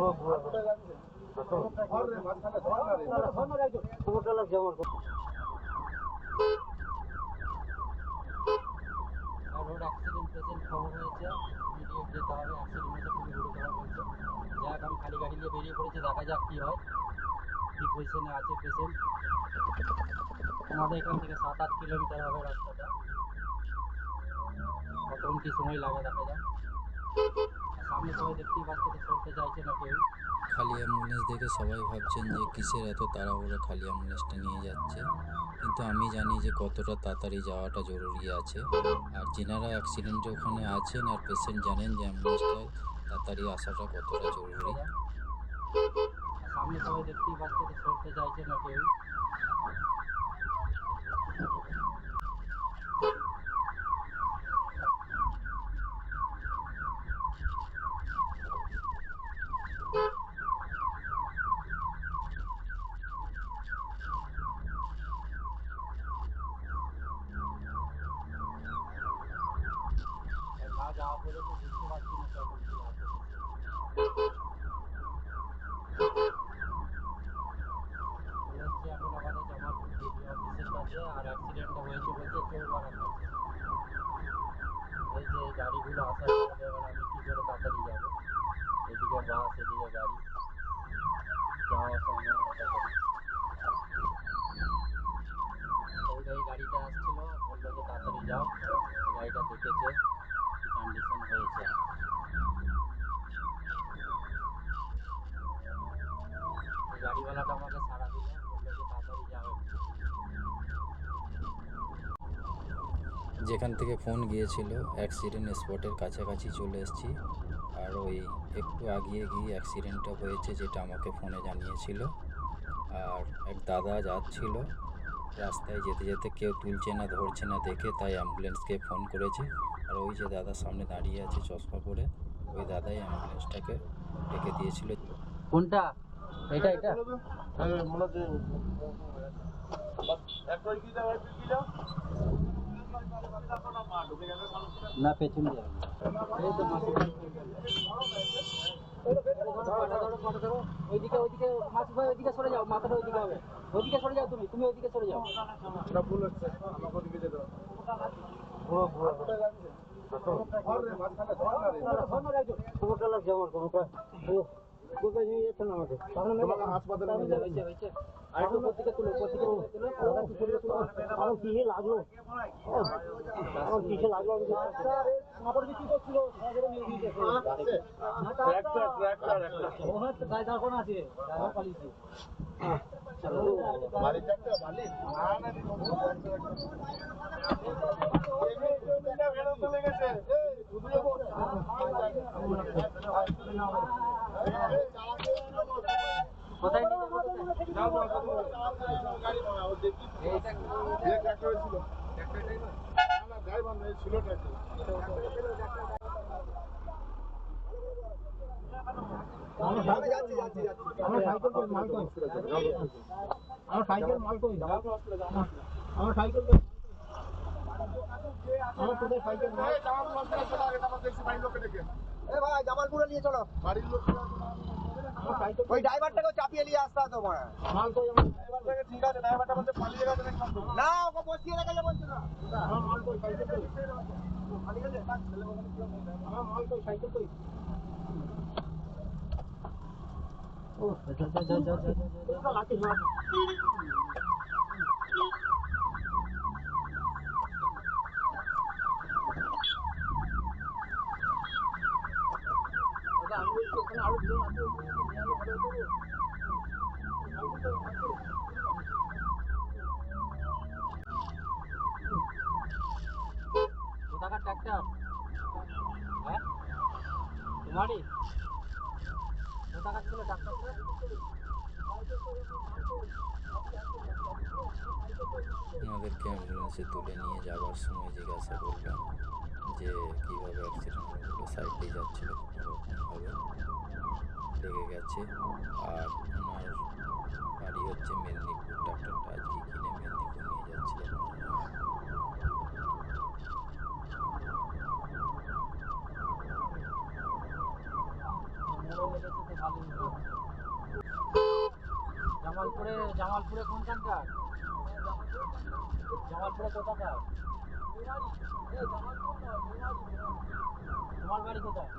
Patient হয়েছে। Immediate যেতে হবে অ্যাক্সিডেন্ট খালি গাড়ি নিয়ে বেরিয়ে পড়েছি, দেখা যাক কী হয়। কী পজিশনে আছে পেশেন্ট আমাদের এখান থেকে সাত আট কিলোমিটার হবে রাস্তাটা। কতক্ষণ কী সময় লাগে, দেখা যাক। আর সামনে সবাই দেখতেই পাচ্ছে তো চাইছে না কেউ খালি অ্যাম্বুলেন্স দেখে সবাই ভাবছেন যে কিসের এত তাড়াহুড়ো খালি অ্যাম্বুলেন্সটা নিয়ে যাচ্ছে। কিন্তু আমি জানি যে কতটা তাড়াতাড়ি যাওয়াটা জরুরি আছে। আর যেনারা অ্যাক্সিডেন্টে ওখানে আছেন আর পেশেন্ট জানেন যে অ্যাম্বুলেন্সটা তাড়াতাড়ি আসাটা কতটা জরুরি। সামনে সবাই দেখতেই পাচ্ছে সরতে চাইছে না কেউ না যাওয়া পরে তো বুঝতে পারছি না কখন কি হবে চলে এসছি এখন আমাদের জামালপুর ডিবি কাছে আর অ্যাক্সিডেন্টটা হয়েছে চৌবাড়ার কাছে এই যে গাড়িগুলো আসার পরে এবার আমি কী করে তাড়াতাড়ি যাব? এদিকে বাস, এদিকে গাড়ি। যাওয়া সম্ভব এই গাড়িটা আসছিল, বলল যে তাড়াতাড়ি যাও। গাড়িটা দেখেছে কন্ডিশন হয়েছে। গাড়িওয়ালাটা আমাকে সারা দিল বলল যে তাড়াতাড়ি যাও যেখান থেকে ফোন গিয়েছিল অ্যাক্সিডেন্ট স্পটের কাছাকাছি চলে এসেছি। আর ওই একটু আগিয়ে গিয়ে অ্যাক্সিডেন্টটা হয়েছে যেটা আমাকে ফোনে জানিয়েছিল। আর এক দাদা যাচ্ছিল রাস্তায় যেতে যেতে কেউ তুলছে না ধরছে না দেখে তাই অ্যাম্বুলেন্সকে ফোন করেছে। আর ওই যে দাদা সামনে দাঁড়িয়ে আছে চশমা পরে ওই দাদাই অ্যাম্বুলেন্সটাকে ডেকে দিয়েছিল। কোনটা? এটা এটা? না পেছন দিয়ে এই ওইদিকে ওইদিকে ভাই ওইদিকে সরে যাও মাথাটা ওইদিকে হবে। ওইদিকে সরে যাও তুমি তুমি ওইদিকে সরে যাও। আমাকে হাসপাতালে নিয়ে যাবে আর একটু উপর দিকে তুলো উপর দিকে তুলো আমার কিসে তুলো আমার কিসে লাগল? আমার কিসে লাগল আমি মাথার কি করছিল ট্র্যাক্টর একটা দাঁড় আছে আমার সাইকেল মাল কই আমার সাইকেল আমার সাইকেল এ ভাই, জামালপুরে নিয়ে চলো। আমার সাইকেল ওই ড্রাইভারটাকে চাপিয়ে নিয়ে আসতে হবে মনে ঠিক আছে ড্রাইভারটা বলতে পালিয়ে গেছে না, ওকে বসিয়ে রেখেছে বলছে না। ও যা যা যা যা যা যা লাঠি মার কোথাকার ট্র্যাক্টর হ্যাঁ তোমারই কোথাকার ছিল ট্র্যাক্টরটা ওনাদেরকে অ্যাম্বুলেন্সে তুলে নিয়ে যাওয়ার সময় জিজ্ঞাসা করলাম যে কীভাবে অ্যাক্সিডেন্ট হলো। সাইডে যাচ্ছিল কোনোরকমভাবে। লেগে গেছে। আর ওনার বাড়ি হচ্ছে মেদিনীপুর ডাক্তারটা আজকে কিনে মেদিনীপুর নিয়ে যাচ্ছিলেন ও লেগেছে তো ভালোই হলো। জামালপুরে জামালপুরে কোনখানকার? জামালপুরে কোথাকার? তোমার বাড়ি কোথায়?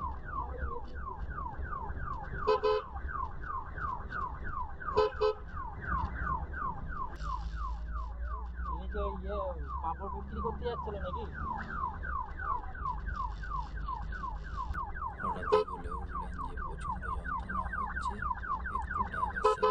তো ইয়ে পাপড় বিক্রি করতে যাচ্ছিলে নাকি? হঠাৎই বলে উঠলেন যে প্রচণ্ড যন্ত্রণা হচ্ছে। একটু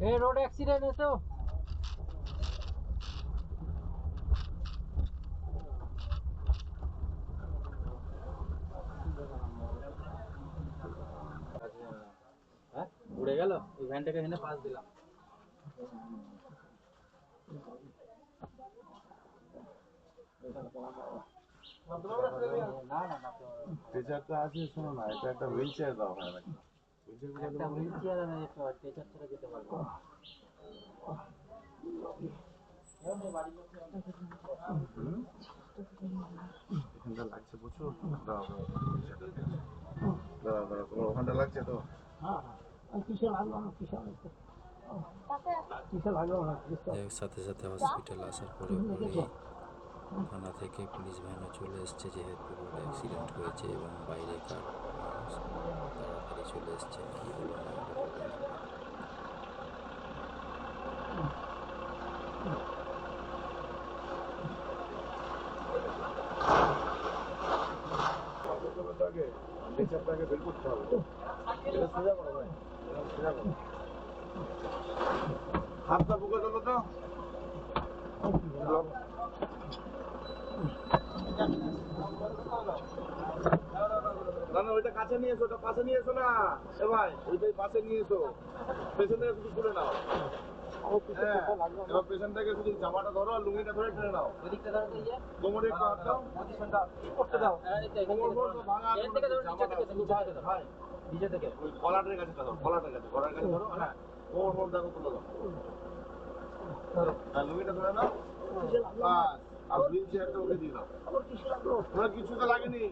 এ রোড অ্যাক্সিডেন্ট হ্যাঁ উড়ে গেল? ওই ভ্যানটাকে এনে পাস দিলাম। না না না তো আছে শোনো না এটা একটা হুইল চেয়ার দাও হয় নাকি একটা হুইল চেয়ার আমি টেচার ছাড়া যেতে পারব। ওখানটা লাগছে প্রচুর ওখানটা লাগছে তো সাথে সাথে হসপিটাল আসার পরে থানা থেকে পুলিশ ভ্যানও চলে এসছে যেহেতু অ্যাক্সিডেন্ট হয়েছে এবং বাইরেকার মানুষ তাড়াতাড়ি চলে করতে হবে ভাই সোজা করো হাতটা বুকে তোলো তো না না ওইটা কাছে নিয়ে এসো ওটা পাশে নিয়ে এসো না। এ ভাই ওইটাই পাশে নিয়ে এসো। পেছনে শুধু তুলে নাও। এবার পেছনটাকে শুধু জামাটা ধরো আর লুঙ্গিটা ধরে টেনে নাও। ওদিকটা ধরো তো কোমরে একটু হাত দাও। করতে দাও? এই তো এখান কোমর থেকে বল ধরো। তো ভাঙা এখান থেকে ধরো, নিচে জামাটা থেকে, নিচে থেকে ধরো। ভাই নিচে থেকে। ওই কলাটের কাছে ধরো কলাটের কাছে গলার কাছে ধরো হ্যাঁ। কোমর বল দেখো তুলে দাও। আর লুঙ্গিটা ধরে নাও। বাস আর হুইল চেয়ারটা ওকে দিয়ে দাও। কিছু তো লাগেনি।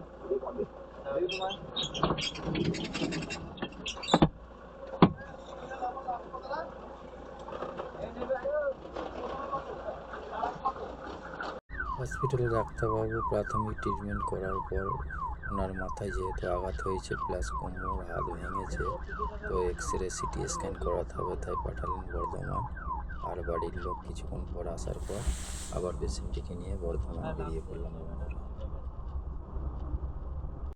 হসপিটালে ডাক্তারবাবু প্রাথমিক ট্রিটমেন্ট করার পর ওনার মাথায় যেহেতু আঘাত হয়েছে প্লাস কোমর, হাত ভেঙেছে, তো এক্স রে সিটি স্ক্যান করাতে হবে, তাই পাঠালেন বর্ধমান। আর বাড়ির লোক কিছুক্ষণ পর আসার পর আবার পেশেন্টটিকে নিয়ে বর্ধমান বেরিয়ে পড়লাম।